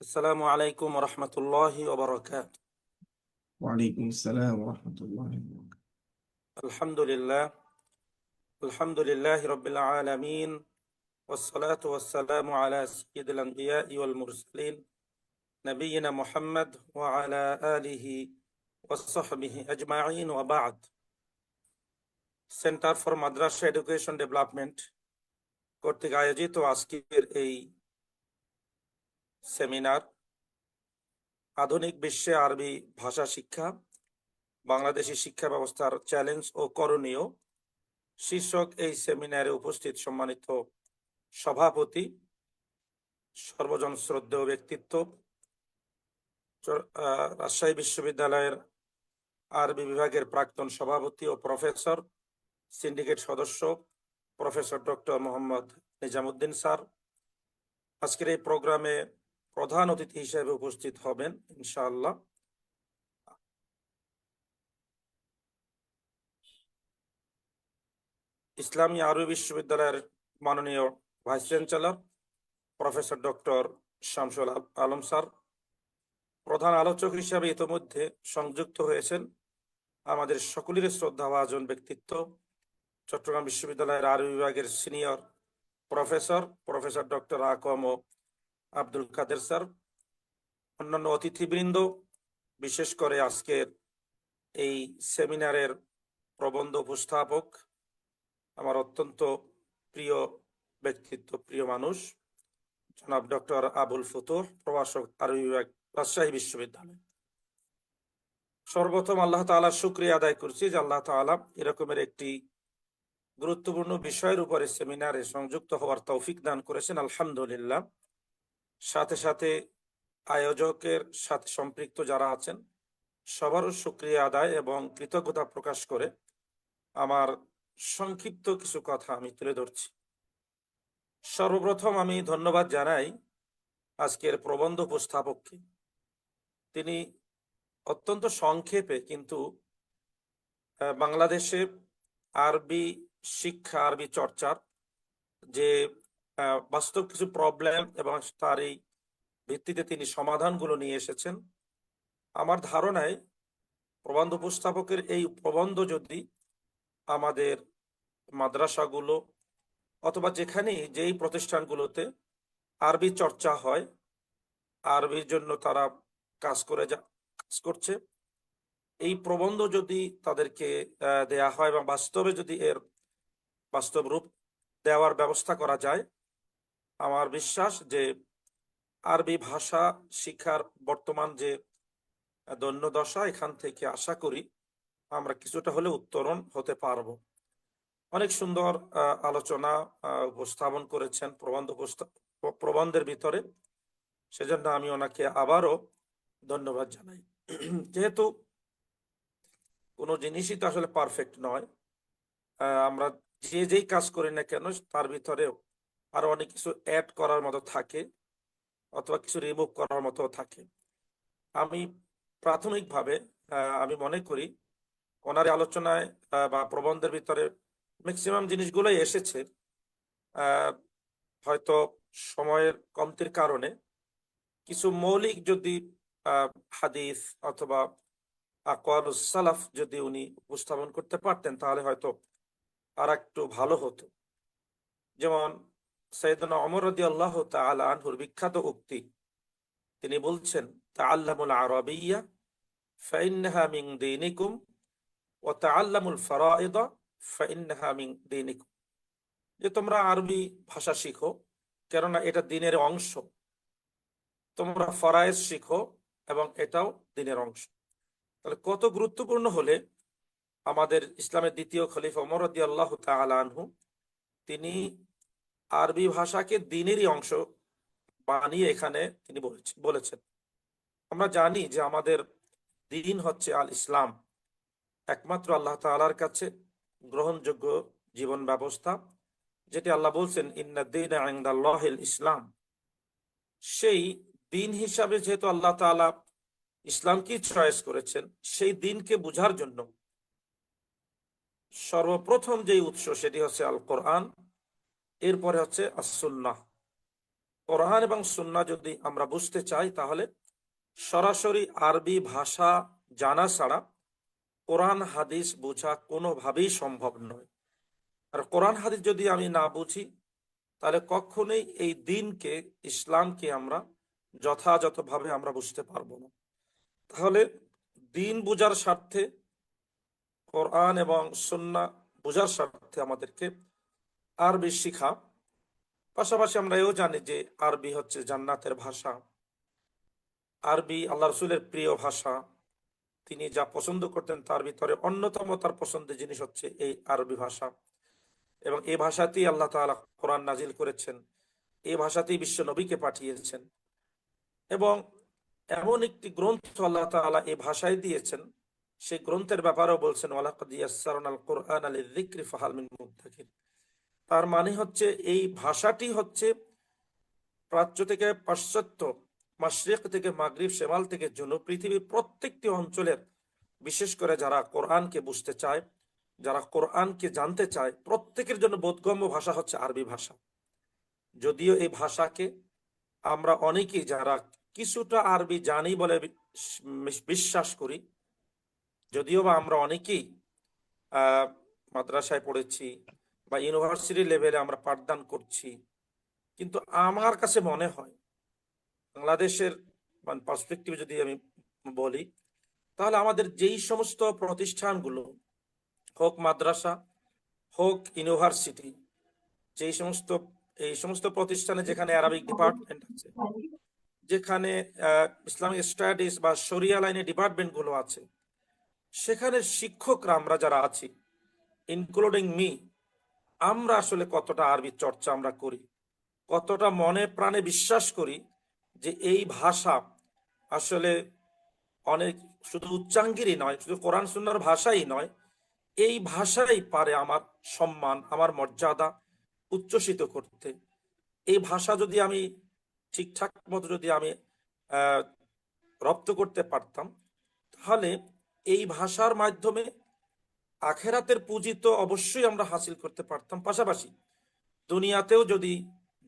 السلام عليكم ورحمة الله وبركاته وعليكم السلام ورحمة الله وبركاته الحمد لله الحمد لله رب العالمين والصلاة والسلام على سيد الأنبياء والمرسلين نبينا محمد وعلى آله وصحبه أجمعين وبعد centre for madrasa education development কর্তৃক আয়োজিত আজকের এই সেমিনার, আধুনিক বিশ্বে আরবি ভাষা শিক্ষা, বাংলাদেশি শিক্ষা ব্যবস্থার চ্যালেঞ্জ ও করণীয়। শীর্ষক এই সেমিনারে উপস্থিত সম্মানিত সভাপতি, সর্বজন শ্রদ্ধেয় ব্যক্তিত্ব রাজশাহী বিশ্ববিদ্যালয়ের আরবি বিভাগের প্রাক্তন সভাপতি ও প্রফেসর, সিন্ডিকেট সদস্য, professor doctor Mohammad Nizamuddin sir. আজকের এই প্রোগ্রামে প্রধান অতিথি হিসেবে উপস্থিত হবেন, ইনশাআল্লাহ। ইসলামী আরবি বিশ্ববিদ্যালয়ের মাননীয় vice chancellor, professor doctor Shamsul Al- Alam sir, প্রধান আলোচক হিসাবে ইতোমধ্যে সংযুক্ত হয়েছেন আমাদের সকলের শ্রদ্ধাভাজন ব্যক্তিত্ব, চট্টগ্রাম বিশ্ববিদ্যালয়ের আরবি বিভাগের senior professor professor doctor AKM Abdul Kader sir, অন্যান্য অতিথিবৃন্দ, বিশেষ করে আজকের এই সেমিনারের প্রবন্ধ উপস্থাপক, আমার অত্যন্ত প্রিয় ব্যক্তিত্ব, প্রিয় মানুষ, জনাব ডক্টর আবুল ফতুর প্রভাষক আরবি বিভাগ, রাজশাহী বিশ্ববিদ্যালয়। সর্বপ্রথম আল্লাহ তাআলার শুক্রিয়া আদায় করছি যে আল্লাহ তাআলা এরকমের একটি গুরুত্বপূর্ণ বিষয়ের উপরে সেমিনারে সংযুক্ত হওয়ার তৌফিক দান করেছেন, আলহামদুলিল্লাহ। সাথে সাথে আয়োজকের সাথে সম্পৃক্ত যারা আছেন, সবারও শুক্রিয়া আদায় এবং কৃতজ্ঞতা প্রকাশ করে আমার সংক্ষিপ্ত কিছু কথা আমি তুলে ধরছি। সর্বপ্রথম আমি ধন্যবাদ জানাই আজকের প্রবন্ধ উপস্থাপককে। তিনি অত্যন্ত সংক্ষেপে কিন্তু বাংলাদেশে আরবি শিক্ষা, আরবি চর্চার যে বাস্তব কিছু প্রবলেম এবং তার এই ভিত্তিতে তিনি সমাধানগুলো নিয়ে এসেছেন। আমার ধারণায় প্রবন্ধ উপস্থাপকের এই প্রবন্ধ যদি আমাদের মাদ্রাসাগুলো অথবা যেখানে যেই প্রতিষ্ঠানগুলোতে আরবি চর্চা হয়, আরবির জন্য তারা কাজ করে যা, কাজ করছে, এই প্রবন্ধ যদি তাদেরকে দেয়া হয় এবং বাস্তবে যদি এর বাস্তব রূপ দেওয়ার ব্যবস্থা করা যায় আমার বিশ্বাস যে আরবি ভাষা শিক্ষার বর্তমান যে দৈন্য দশা এখান থেকে আশা করি আমরা কিছুটা হলে উত্তরণ হতে পারব। অনেক সুন্দর আলোচনা উপস্থাপন করেছেন প্রবন্ধ প্রবন্ধের ভিতরে। সেজন্য আমি ওনাকে আবারও ধন্যবাদ জানাই। যেহেতু কোনো জিনিসই তো আসলে পারফেক্ট নয় আমরা যে যেই কাজ করি না কেন, তার ভিতরেও আরও অনেক কিছু অ্যাড করার মতো থাকে, অথবা কিছু রিমুভ করার মতো থাকে। আমি প্রাথমিকভাবে আমি মনে করি ওনার আলোচনায় বা প্রবন্ধের ভিতরে ম্যাক্সিমাম জিনিসগুলোই এসেছে। হয়তো সময়ের কমতির কারণে কিছু মৌলিক যদি হাদিস অথবা আকওয়াল সালাফ যদি উনি উপস্থাপন করতে পারতেন, তাহলে হয়তো আর একটু ভালো হতো। যেমন সৈয়দনা অমর রদি আল্লাহ আনহুর বিখ্যাত উক্তি। তিনি বলছেন, তাআল্লামুল আরাবিয়্যা ফাইন্নাহা মিন দীনিকুম ওয়া তাআল্লামুল ফারাইদা ফাইন্নাহা মিন দীনিকুম। যে তোমরা আরবি ভাষা শিখো, কেননা এটা দিনের অংশ। তোমরা ফরায়েজ শিখো এবং এটাও দিনের অংশ। তাহলে কত গুরুত্বপূর্ণ হলে আমাদের ইসলামের দ্বিতীয় খলিফা ওমর রাদিয়াল্লাহু তাআলা আনহু, তিনি আরবি ভাষাকে দিনেরই অংশ বানিয়ে এখানে তিনি বলেছেন। আমরা জানি যে আমাদের দিন হচ্ছে আল ইসলাম। একমাত্র আল্লাহ তাআলার কাছে গ্রহণযোগ্য জীবন ব্যবস্থা, যেটি আল্লাহ বলছেন, ইন্না দিন ইসলাম। সেই দিন হিসাবে যেহেতু আল্লাহ তাআলা ইসলামকে চয়েস করেছেন, সেই দিনকে বুঝার জন্য সর্বপ্রথম যে উৎস সেটি হচ্ছে আল কোরআন। এরপরে হচ্ছে আসুন্নাহ কোরআন এবং সুন্না যদি আমরা বুঝতে চাই, তাহলে সরাসরি আরবি ভাষা জানা ছাড়া কোরআন, হাদিস বোঝা কোনোভাবেই সম্ভব নয়। আর কোরআন, হাদিস যদি আমি না বুঝি, তাহলে কখনোই এই দিনকে, ইসলামকে আমরা যথাযথভাবে আমরা বুঝতে পারব না। তাহলে দিন বোঝার স্বার্থে, কোরআন এবং সুন্না বোঝার স্বার্থে আমাদেরকে আরবি শিখা। পাশাপাশি আমরা এও জানি যে আরবি হচ্ছে জান্নাতের ভাষা। আরবি আল্লাহ রসুলের প্রিয় ভাষা। তিনি যা পছন্দ করতেন তার ভিতরে অন্যতম তার পছন্দের জিনিস হচ্ছে এই আরবি ভাষা। এবং এই ভাষাতেই আল্লাহ তাআলা কোরআন নাজিল করেছেন। এই ভাষাতেই বিশ্ব নবীকে পাঠিয়েছেন। এবং এমন একটি গ্রন্থ আল্লাহ তাআলা এই ভাষায় দিয়েছেন। সেই গ্রন্থের ব্যাপারেও বলছেন, ওয়ালাকাদ ইয়াসসারনাল কুরআনা লিযিকরি ফাহাল মিন মুদ্দাকির তার মানে হচ্ছে এই ভাষাটি হচ্ছে প্রাচ্য থেকে পাশ্চাত্য, মাশরিক থেকে মাগরিব, শেমাল থেকে জুনুব, পৃথিবীর প্রত্যেকটি অঞ্চলের, বিশেষ করে যারা কোরআনকে বুঝতে চায়, যারা কোরআনকে জানতে চায়, প্রত্যেকের জন্য বোধগম্য ভাষা হচ্ছে আরবি ভাষা। যদিও এই ভাষাকে আমরা অনেকেই যারা কিছুটা আরবি জানি বলে বিশ্বাস করি, যদিও বা আমরা অনেকেই মাদ্রাসায় পড়েছি বা ইউনিভার্সিটি লেভেলে আমরা পাঠদান করছি। কিন্তু আমার কাছে মনে হয়, বাংলাদেশের মানে পার্সপেক্টিভে যদি আমি বলি, তাহলে আমাদের যেই সমস্ত প্রতিষ্ঠানগুলো, হোক মাদ্রাসা, হোক ইউনিভার্সিটি যেই সমস্ত, এই সমস্ত প্রতিষ্ঠানে যেখানে অ্যারাবিক ডিপার্টমেন্ট আছে, যেখানে ইসলামিক স্টাডিজ বা শরিয়া লাইনের ডিপার্টমেন্টগুলো আছে সেখানে শিক্ষকরা আমরা যারা আছি ইনক্লুডিং মি আমরা আসলে কতটা আরবি চর্চা আমরা করি, কতটা মনে প্রাণে বিশ্বাস করি যে এই ভাষা আসলে অনেক শুধু উচ্চাঙ্গিরই নয়, শুধু কোরআন সুন্নার ভাষাই নয়, এই ভাষাই পারে আমার সম্মান, আমার মর্যাদা উচ্চসিত করতে। এই ভাষা যদি আমি ঠিকঠাক মতো যদি আমি রপ্ত করতে পারতাম, তাহলে এই ভাষার মাধ্যমে আখেরাতের পুঁজি তো অবশ্যই আমরা হাসিল করতে পারতাম পাশাপাশি। দুনিয়াতেও যদি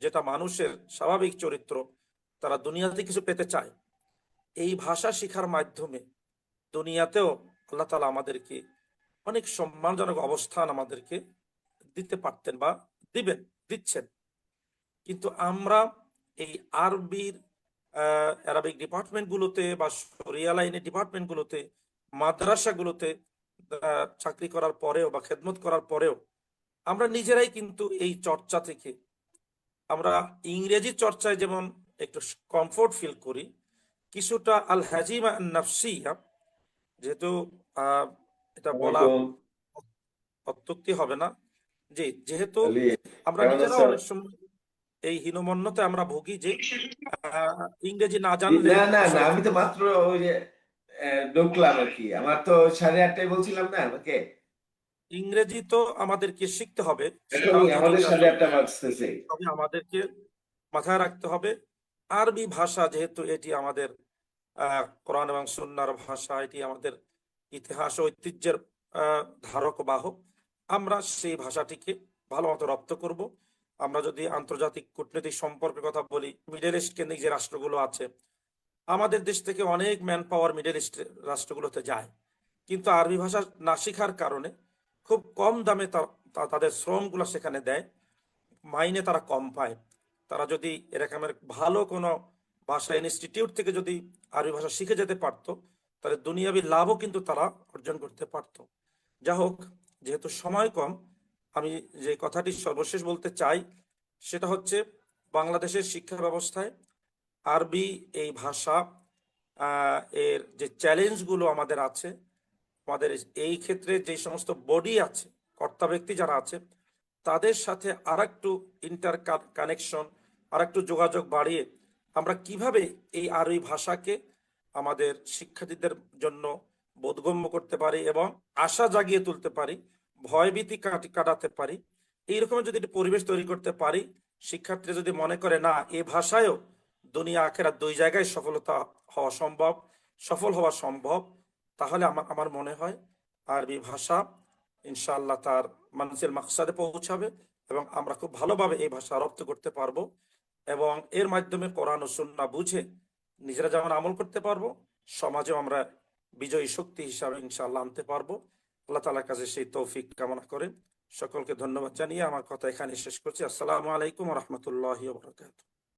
যেটা মানুষের স্বাভাবিক চরিত্র, তারা দুনিয়াতে কিছু পেতে চায়। এই ভাষা শিখার মাধ্যমে দুনিয়াতেও আল্লাহ তালা আমাদেরকে অনেক সম্মানজনক অবস্থান আমাদেরকে দিতে পারতেন বা দিবেন, দিচ্ছেন। কিন্তু আমরা এই আরবির অ্যারাবিক ডিপার্টমেন্টগুলোতে বা শরিয়া লাইনের ডিপার্টমেন্টগুলোতে মাদ্রাসাগুলোতে চাকরি করার পরেও বা খেদমত করার পরেও আমরা নিজেরাই কিন্তু এই চর্চা থেকে আমরা ইংরেজি চর্চায় যেমন একটু কমফোর্ট ফিল করি কিছুটা আল হাজিমা নাফসিয়া যেহেতু আহ, এটা বলা অত্যুক্তি হবে না। জি যেহেতু আমরা নিজেরা অনেক সময় এই হীনমন্যতে আমরা ভুগি যে ইংরেজি না জানলে না না আমি তো মাত্র ওই যে ঢুকলাম আর কি। আমার তো সাড়ে আটটায় বলছিলাম না আমাকে? ইংরেজি তো আমাদেরকে শিখতে হবে আমাদের সাড়ে আটটা বাজতেছে। তবে আমাদেরকে মাথায় রাখতে হবে আরবি ভাষা যেহেতু এটি আমাদের কোরআন এবং সুন্নার ভাষা এটি আমাদের ইতিহাস ও ঐতিহ্যের আহ, ধারক বাহক আমরা সেই ভাষাটিকে ভালো মতো রপ্ত করব। আমরা যদি আন্তর্জাতিক কূটনৈতিক সম্পর্কের কথা বলি মিডল ইস্ট কেন্দ্রিক যে রাষ্ট্রগুলো আছে আমাদের দেশ থেকে অনেক ম্যান পাওয়ার মিডল ইস্ট রাষ্ট্রগুলোতে যায়। কিন্তু আরবি ভাষা না শেখার কারণে খুব কম দামে তাদের শ্রমগুলো সেখানে দেয়। মাইনে তারা কম পায়। তারা যদি এরকমের ভালো কোনো ভাষা ইনস্টিটিউট থেকে যদি আরবি ভাষা শিখে যেতে পারতো, তাহলে দুনিয়াবি লাভও কিন্তু তারা অর্জন করতে পারতো। যা হোক, যেহেতু সময় কম, আমি যে কথাটি সর্বশেষ বলতে চাই, সেটা হচ্ছে বাংলাদেশের শিক্ষা ব্যবস্থায় আরবি এই ভাষা এর যে চ্যালেঞ্জগুলো আমাদের আছে, আমাদের এই ক্ষেত্রে যে সমস্ত বডি আছে, কর্তা ব্যক্তি যারা আছে, তাদের সাথে আর একটু ইন্টার কানেকশন আর একটু যোগাযোগ বাড়িয়ে আমরা কীভাবে এই আরবি ভাষাকে আমাদের শিক্ষার্থীদের জন্য বোধগম্য করতে পারি এবং আশা জাগিয়ে তুলতে পারি, ভয়ভীতি কাটি- কাটাতে পারি, এইরকম যদি পরিবেশ তৈরি করতে পারি, শিক্ষার্থীরা যদি মনে করে, না, এ ভাষায়ও দুনিয়া আখেরা দুই জায়গায় সফলতা হওয়া সম্ভব, সফল হওয়া সম্ভব, তাহলে আমার আমার মনে হয় আরবি ভাষা ইনশাআল্লাহ তার মানুষের মাকসাদে পৌঁছাবে এবং আমরা খুব ভালোভাবে এই ভাষা রপ্ত করতে পারব এবং এর মাধ্যমে কোরআন ও সুন্না বুঝে নিজেরা যেমন আমল করতে পারব, সমাজেও আমরা বিজয়ী শক্তি হিসাবে ইনশাআল্লাহ আনতে পারব। আল্লাহ তালার কাছে সেই তৌফিক কামনা করে সকলকে ধন্যবাদ জানিয়ে আমার কথা এখানে শেষ করছি। আসসালামু আলাইকুম রহমতুল্লাহ বরকাত